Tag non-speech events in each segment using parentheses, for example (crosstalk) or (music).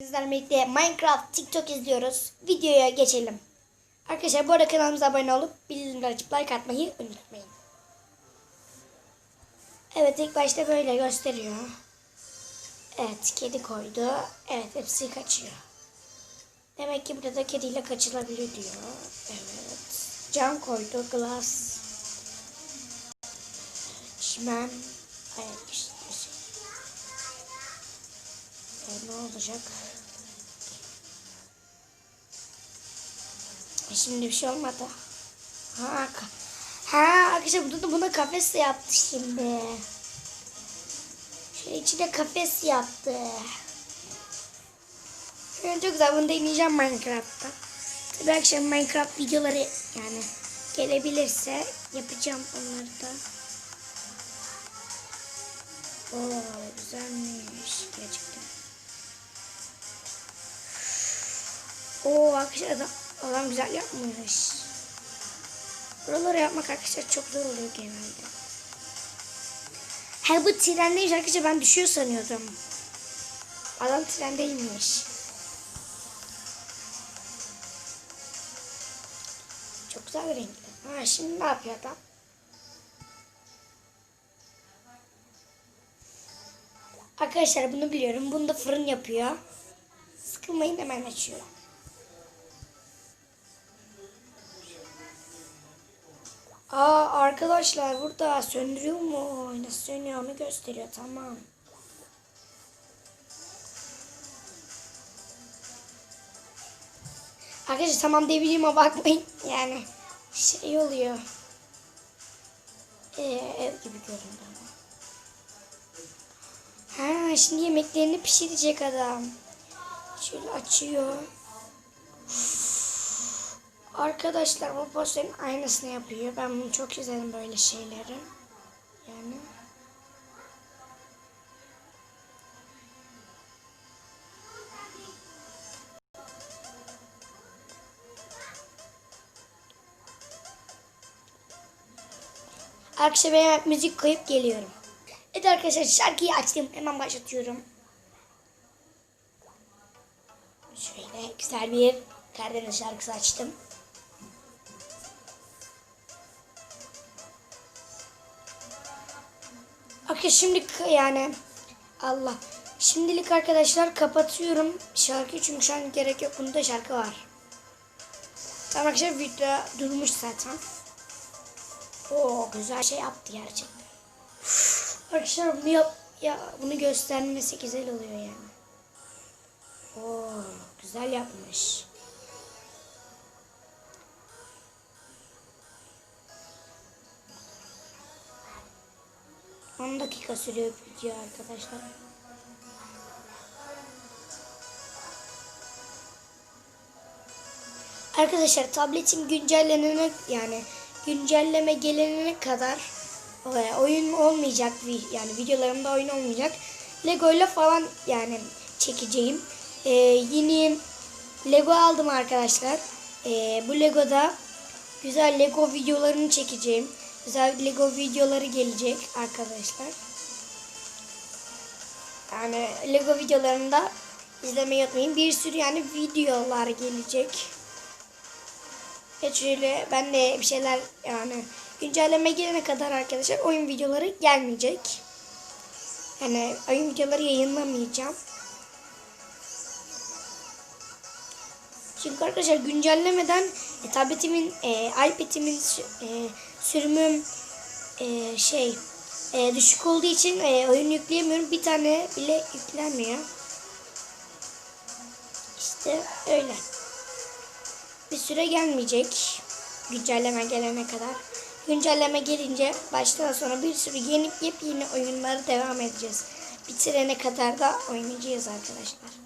Sizlerle birlikte Minecraft TikTok izliyoruz. Videoya geçelim. Arkadaşlar bu arada kanalımıza abone olup bildirimleri açıp like atmayı unutmayın. Evet ilk başta böyle gösteriyor. Evet kedi koydu. Evet hepsi kaçıyor. Demek ki burada da kediyle kaçılabilir diyor. Evet. Cam koydu. Glass. Çimen. Evet işte. E, ne olacak? E, şimdi bir şey olmadı. Ha, ha arkadaşlar burada da buna kafes yaptı şimdi. Şöyle içine kafes yaptı. Yani çok güzel bunu deneyeceğim Minecraft'ta. Tabii akşam Minecraft videoları yani gelebilirse yapacağım onları da. Oo güzelmiş arkadaşlar adam, adam güzel yapmış. Buraları yapmak arkadaşlar çok zor oluyor genelde. Ha bu trendeymiş arkadaşlar ben düşüyor sanıyordum. Adam trendeymiş. Çok güzel bir renkli. Ha şimdi ne yapıyor adam? Arkadaşlar bunu biliyorum. Bunu da fırın yapıyor. Sıkılmayın hemen açıyor. Aa arkadaşlar burada söndürüyor mu? Nasıl sönüyor onu gösteriyor. Tamam. Arkadaşlar tamam diyebileyim bakmayın. (laughs) Yani şey oluyor. Ee, ev gibi göründü ama. Ha şimdi yemeklerini pişirecek adam. Şöyle açıyor. Arkadaşlar bu posterin aynısını yapıyor. Ben bunu çok izledim böyle şeyleri. Yani. Ben hemen müzik koyup geliyorum. Evet arkadaşlar şarkıyı açtım. Hemen başlatıyorum. Şöyle güzel bir Karadeniz şarkısı açtım. Arkadaşlar şimdi yani Allah. Şimdilik arkadaşlar kapatıyorum şarkıyı çünkü şu an gerek yok. Bunda şarkı var. Tamam arkadaşlar video durmuş zaten. Oo güzel şey yaptı gerçekten. Arkadaşlar bunu yap ya bunu göstermesi güzel oluyor yani. Oo güzel yapmış. On dakika sürüyor video arkadaşlar. Arkadaşlar tabletim güncellenene yani güncelleme gelene kadar e, oyun olmayacak yani videolarımda oyun olmayacak. Lego ile falan yani çekeceğim. E, yeni Lego aldım arkadaşlar. E, bu Lego'da güzel Lego videolarını çekeceğim. Güzel Lego videoları gelecek arkadaşlar. Yani Lego videolarında izlemeyi unutmayın. Bir sürü yani videolar gelecek. Ve şöyle ben de bir şeyler yani güncelleme gelene kadar arkadaşlar oyun videoları gelmeyecek. Yani oyun videoları yayınlamayacağım. Çünkü arkadaşlar güncellemeden e, tabletimin, e, iPad'imin e, sürümüm e, şey e, düşük olduğu için e, oyun yükleyemiyorum. Bir tane bile yüklenmiyor. İşte öyle bir süre gelmeyecek. Güncelleme gelene kadar. Güncelleme gelince baştan sona bir sürü yeni yepyeni oyunları devam edeceğiz. Bitirene kadar da oynayacağız arkadaşlar.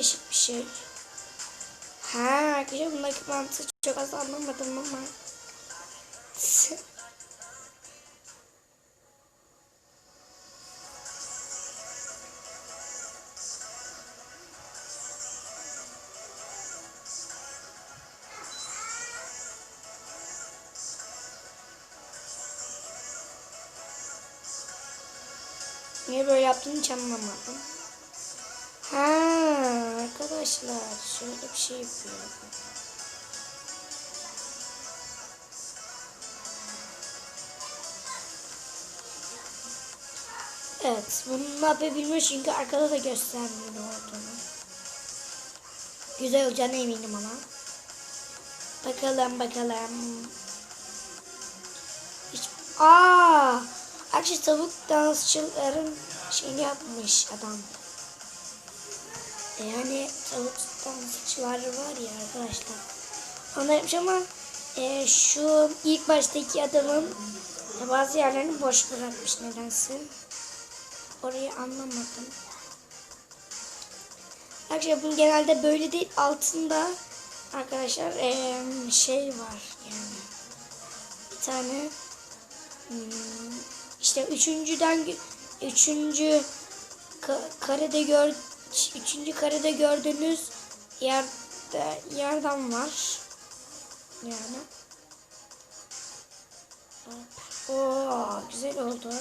değişik bir şey. Ha arkadaşlar bundaki mantığı çok az anlamadım ama. Niye böyle yaptığını hiç anlamadım. Ha arkadaşlar şöyle bir şey yapıyorum. Evet, bunu ne yapabilmiş çünkü arkada da göstermiyor olduğunu. Güzel olacağına eminim ama. Bakalım bakalım. Hiç... Aa! Akşi tavuk dansçıların şeyini yapmış adam. E Yani tavuk dansçıları var ya arkadaşlar. Yapmış ama e, şu ilk baştaki adamın bazı yerlerini boş bırakmış nedense. Orayı anlamadım. Arkadaşlar bunun genelde böyle değil. Altında arkadaşlar eee, şey var yani. Bir tane hmm, işte üçüncüden üçüncü ka- karede gör üçüncü karede gördüğünüz yerde yerden var. Yani. Oo, güzel oldu.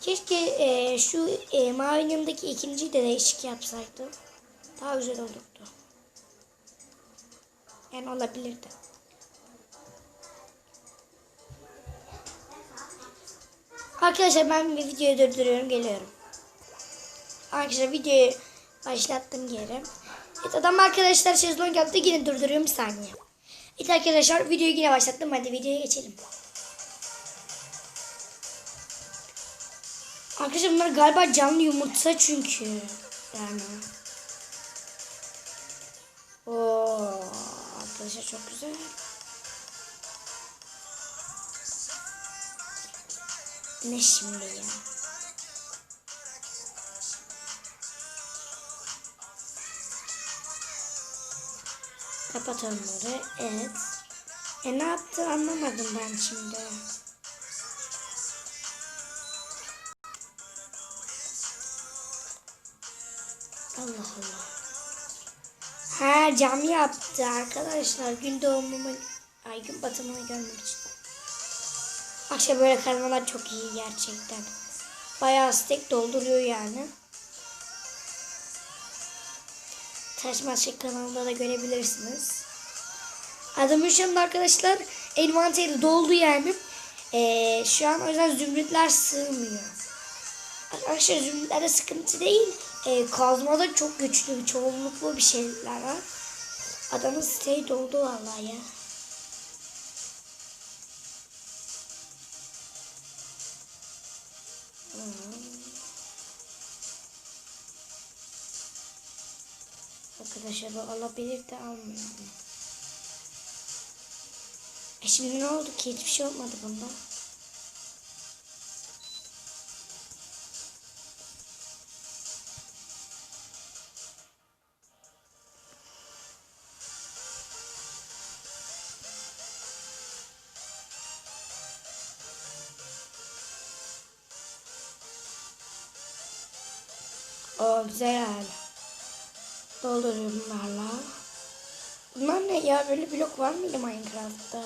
Keşke e, şu e, mavinin yanındaki ikinciyi de değişik yapsaydım. Daha güzel olurdu. Yani olabilirdi. Arkadaşlar ben bir videoyu durduruyorum geliyorum. Arkadaşlar videoyu başlattım geri. Evet adam arkadaşlar şezlong yaptı yine durduruyorum bir saniye. Evet arkadaşlar videoyu yine başlattım hadi videoya geçelim. Arkadaşlar bunlar galiba canlı yumurta çünkü. Yani. Oo, arkadaşlar çok güzel. Ne şimdi ya? Kapat onları. Evet. E ne yaptı anlamadım ben şimdi. Allah Allah. Ha cam yaptı arkadaşlar. Gün doğumumu, ay gün batımını görmek için. Akşam böyle kazmalar çok iyi gerçekten. Bayağı stek dolduruyor yani. Taşmaşık kanalında da görebilirsiniz. Adamın şu anda arkadaşlar envanteri doldu yani. Ee, şu an o yüzden zümrütler sığmıyor. Arkadaşlar zümrütlerde sıkıntı değil. Ee, kazmada çok güçlü, çoğunluklu bir şeyler var. Adamın siteyi doldu vallahi ya. Arkadaşlar bu alabilir de almıyor. E şimdi ne oldu ki? Hiçbir şey olmadı bunda. O güzel. Dolduruyorum bunlarla. Bunlar ne ya? Böyle blok var mıydı Minecraft'ta?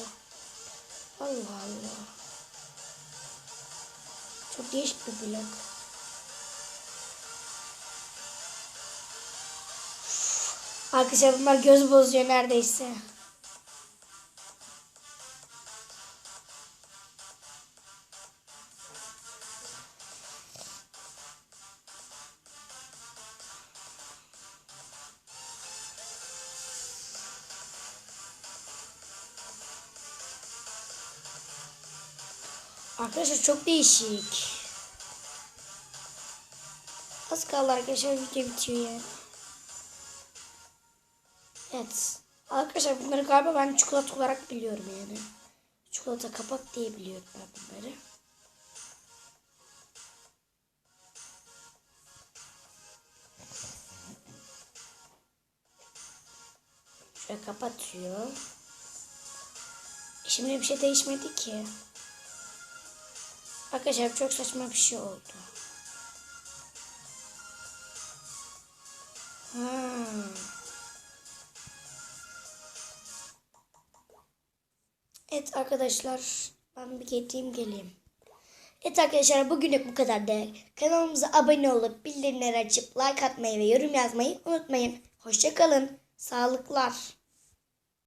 Allah Allah. Çok değişik bir blok. Arkadaşlar bunlar göz bozuyor neredeyse. Arkadaşlar çok değişik. Az kaldı arkadaşlar video bitiyor yani. Evet. Arkadaşlar bunları galiba ben çikolata olarak biliyorum yani. Çikolata kapak diye biliyorum ben bunları. Şöyle kapatıyor. Şimdi bir şey değişmedi ki. Arkadaşlar çok saçma bir şey oldu. Ha. Evet arkadaşlar ben bir gideyim geleyim. Evet arkadaşlar bugünlük bu kadar da kanalımıza abone olup bildirimleri açıp like atmayı ve yorum yazmayı unutmayın. Hoşçakalın. Sağlıklar.